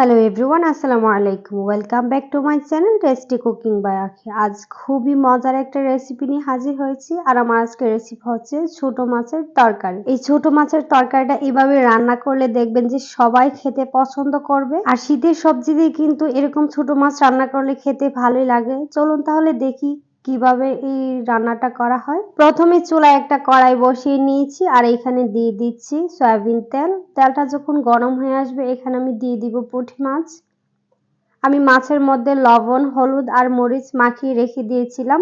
Hello everyone আসসালামু আলাইকুম welcome back to my channel tasty cooking by Akhi আজ খুবই মজার একটা রেসিপি নিয়ে হাজির হয়েছি, আর আমার আজকে রেসিপি হচ্ছে ছোট মাছের তরকারি। এই ছোট মাছের তরকারিটা এভাবে রান্না করলে দেখবেন যে সবাই খেতে পছন্দ করবে, আর শীতের সবজি দিয়ে কিন্তু এরকম ছোট মাছ রান্না করলে খেতে ভালোই লাগে। চলুন তাহলে দেখি কীভাবে এই রান্নাটা করা হয়? প্রথমে চুলায় একটা কড়াই বসিয়ে নিয়েছি আর এখানে দিয়ে দিচ্ছি সয়াবিন তেল। তেলটা যখন গরম হয়ে আসবে, এখানে আমি দিয়ে দিব পুঁটি মাছ। আমি মাছের মধ্যে লবণ, হলুদ আর মরিচ মাখিয়ে রেখে দিয়েছিলাম।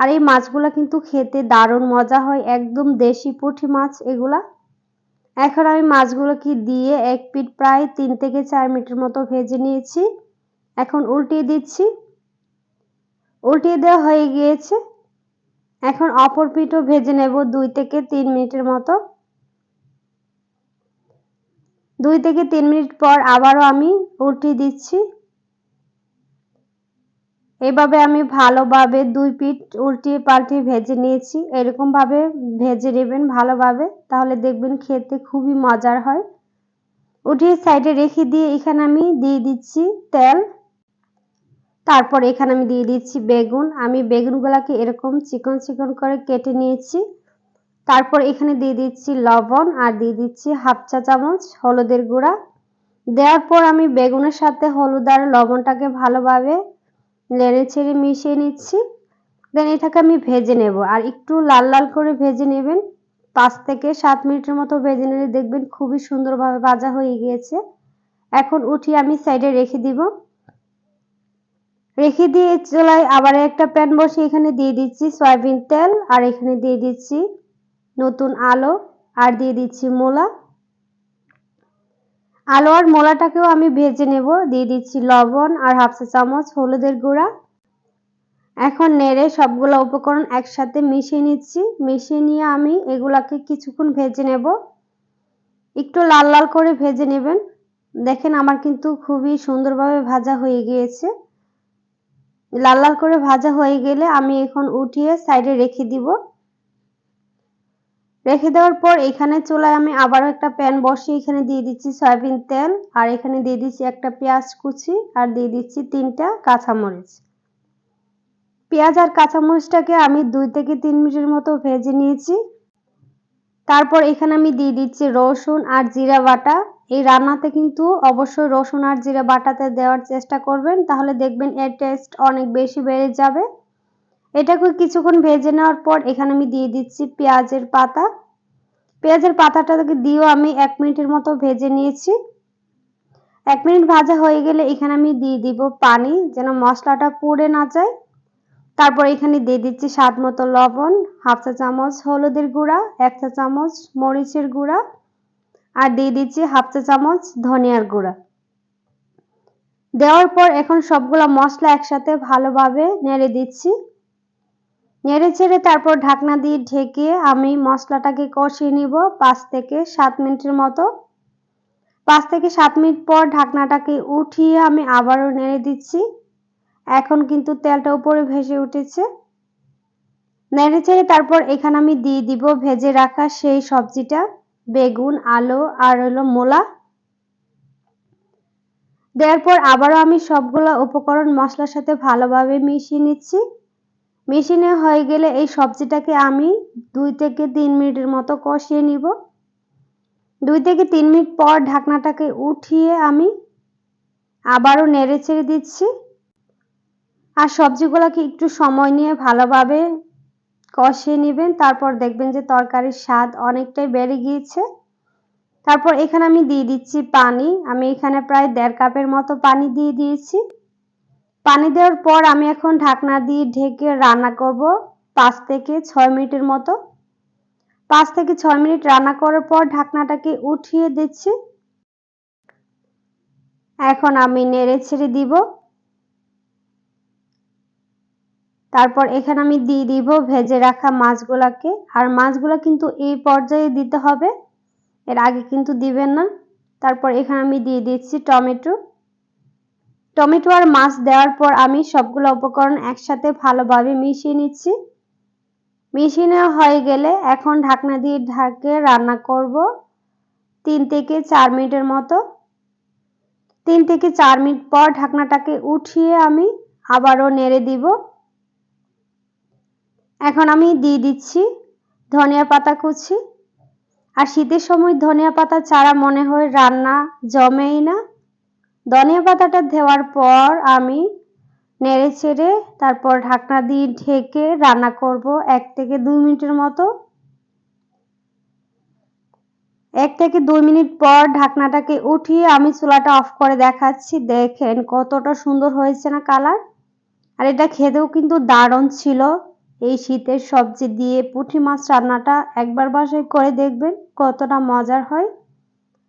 আর এই মাছগুলো কিন্তু খেতে দারুণ মজা হয়, একদম দেশি পুঁটি মাছ এগুলা। এখন আমি মাছগুলোকে দিয়ে এক পিঠ প্রায় তিন থেকে চার মিনিটের মতো ভেজে নিয়েছি। এখন উল্টিয়ে দিচ্ছি। উল্টিয়ে দেওয়া হয়ে গিয়েছে। এখন অপর পিঠও ভেজে নেব দুই থেকে তিন মিনিটের মতো। দুই থেকে তিন মিনিট পর আবারও আমি উল্টিয়ে দিচ্ছি। এভাবে আমি ভালোভাবে দুই পিঠ উল্টিয়ে পাল্টিয়ে ভেজে নিয়েছি। এরকমভাবে ভেজে নেবেন ভালোভাবে, তাহলে দেখবেন খেতে খুবই মজার হয়। উঠিয়ে সাইডে রেখে দিয়ে এখানে আমি দিয়ে দিচ্ছি তেল। তারপর এখানে আমি দিয়ে দিচ্ছি বেগুন। আমি বেগুনগুলোকে এরকম চিকন চিকন করে কেটে নিয়েছি। তারপর এখানে দিয়ে দিচ্ছি লবণ আর দিয়ে দিচ্ছি হাফ চা চামচ হলুদের গুঁড়া। দেওয়ার পর আমি বেগুনের সাথে হলুদ আর লবণটাকে ভালোভাবে লেড়ে ছেড়ে মিশিয়ে নিচ্ছি। দেন এটাকে আমি ভেজে নেব। আর একটু লাল লাল করে ভেজে নেবেন। পাঁচ থেকে সাত মিনিটের মতো ভেজে নিলে দেখবেন খুবই সুন্দরভাবে ভাজা হয়ে গিয়েছে। এখন উঠিয়ে আমি সাইডে রেখে দিব। রেখে দিয়ে চুলায় আবার একটা প্যান বসে এখানে দিয়ে দিচ্ছি সয়াবিন তেল, আর এখানে দিয়ে দিচ্ছি নতুন আলো, আর দিয়ে দিচ্ছি মোলা। আলো আর মোলাটাকেও আমি ভেজে নেব, দিয়ে দিচ্ছি লবণ আর হাফ চা চামচ হলুদের গুঁড়া। এখন নেড়ে সবগুলো উপকরণ একসাথে মিশিয়ে নিচ্ছি, মিশিয়ে নিয়ে আমি এগুলাকে কিছুক্ষণ ভেজে নেব। একটু লাল লাল করে ভেজে নেবেন। দেখেন আমার কিন্তু খুবই সুন্দরভাবে ভাজা হয়ে গিয়েছে। লাল লাল করে ভাজা হয়ে গেলে আমি এখন উঠিয়ে সাইডে রেখে দিব। রেখে দেওয়ার পর এখানে চুলায় আমি আবারও একটা প্যান বসিয়ে এখানে দিয়ে দিচ্ছি সয়াবিন তেল, আর এখানে দিয়ে দিচ্ছি একটা পেঁয়াজ কুচি, আর দিয়ে দিচ্ছি তিনটা কাঁচামরিচ। পেঁয়াজ আর কাঁচামরিচটাকে আমি দুই থেকে তিন মিনিটের মতো ভেজে নিয়েছি। তারপর এখানে আমি দিয়ে দিচ্ছি রসুন আর জিরা বাটা। এই রান্নাতে কিন্তু অবশ্যই রসুন আর জিরে বাটাতে দেওয়ার চেষ্টা করবেন, তাহলে দেখবেন এর টেস্ট অনেক বেশি বেড়ে যাবে। এটাকে কিছুক্ষণ ভেজে নেওয়ার পর এখানে আমি দিয়ে দিচ্ছি পেঁয়াজের পাতা। পেঁয়াজের পাতাটাকে দিয়েও আমি এক মিনিটের মতো ভেজে নিয়েছি। এক মিনিট ভাজা হয়ে গেলে এখানে আমি দিয়ে দিব পানি, যেন মশলাটা পুড়ে না যায়। তারপর এখানে দিয়ে দিচ্ছি স্বাদ মতো লবণ, হাফ চা চামচ হলুদের গুঁড়া, এক চা চামচ মরিচের গুঁড়া। আর দিয়ে দিচ্ছি হাফ চা চামচ ধনিয়ার গুঁড়া। দেওয়ার পর এখন সবগুলা মশলা একসাথে ভালোভাবে নেড়ে দিচ্ছি। নেড়ে ছেড়ে তারপর ঢাকনা দিয়ে ঢেকে আমি মশলাটাকে কষিয়ে নিব পাঁচ থেকে সাত মিনিটের মতো। পাঁচ থেকে সাত মিনিট পর ঢাকনাটাকে উঠিয়ে আমি আবারও নেড়ে দিচ্ছি। এখন কিন্তু তেলটা উপরে ভেসে উঠেছে। নেড়ে ছেড়ে তারপর এখানে আমি দিয়ে দিব ভেজে রাখা সেই সবজিটা। বেগুন, আলু, আর হলো মোলা। দেওয়ার পর আবারও আমি সবগুলো উপকরণ মশলার সাথে ভালোভাবে মিশিয়ে নিচ্ছি। মেশিনে হয়ে গেলে এই সবজিটাকে আমি দুই থেকে তিন মিনিটের মতো কষিয়ে নিব। দুই থেকে তিন মিনিট পর ঢাকনাটাকে উঠিয়ে আমি আবারও নেড়ে ছেড়ে দিচ্ছি। আর সবজিগুলোকে একটু সময় নিয়ে ভালোভাবে কষিয়ে নেবেন, তারপর দেখবেন যে তরকারির স্বাদ অনেকটাই বেড়ে গিয়েছে। তারপর এখানে আমি দিয়ে দিচ্ছি পানি। আমি এখানে প্রায় দেড় কাপের মতো পানি দিয়ে দিয়েছি। পানি দেওয়ার পর আমি এখন ঢাকনা দিয়ে ঢেকে রান্না করব পাঁচ থেকে ছয় মিনিটের মতো। পাঁচ থেকে ছয় মিনিট রান্না করার পর ঢাকনাটাকে উঠিয়ে দিচ্ছি। এখন আমি নেড়ে ছেড়ে দিব। তারপর এখানে আমি দিয়ে দিব ভেজে রাখা মাছগুলাকে। আর মাছগুলো কিন্তু এই পর্যায়ে দিতে হবে। এর আগে কিন্তু দিবেন না। তারপর এখানে আমি দিয়ে দিচ্ছি টমেটো। টমেটো আর মাছ দেওয়ার পর আমি সবগুলো উপকরণ একসাথে ভালোভাবে মিশিয়ে নিচ্ছি। মিশিয়ে নেওয়া হয়ে গেলে এখন ঢাকনা দিয়ে ঢাকে রান্না করব তিন থেকে চার মিনিটের মতো। তিন থেকে চার মিনিট পর ঢাকনাটাকে উঠিয়ে আমি আবারও নেড়ে দিব। এখন আমি দিয়ে দিচ্ছি ধনিয়া পাতা কুচি। আর শীতের সময় ধনিয়া পাতা ছাড়া মনে হয় রান্না জমেই না। ধনিয়া পাতাটা দেওয়ার পর আমি নেড়ে ছেড়ে তারপর ঢাকনা দিয়ে ঢেকে রান্না করব এক থেকে দুই মিনিটের মতো। এক থেকে দুই মিনিট পর ঢাকনাটাকে উঠিয়ে আমি চুলাটা অফ করে দেখাচ্ছি। দেখেন কতটা সুন্দর হয়েছে না কালার। আর এটা খেতেও কিন্তু দারুণ ছিল। এই শীতের সবজি দিয়ে পুঁটি মাছ রান্নাটা একবার বাসায় করে দেখবেন কতটা মজার হয়।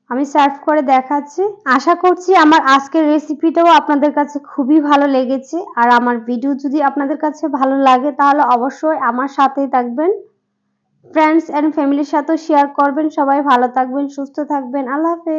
আমি সার্ভ করে দেখাচ্ছি। আশা করছি আমার আজকের রেসিপিটাও আপনাদের কাছে খুবই ভালো লেগেছে। আর আমার ভিডিও যদি আপনাদের কাছে ভালো লাগে তাহলে অবশ্যই আমার সাথেই থাকবেন। ফ্রেন্ডস অ্যান্ড ফ্যামিলির সাথেও শেয়ার করবেন। সবাই ভালো থাকবেন, সুস্থ থাকবেন। আল্লাহ হাফেজ।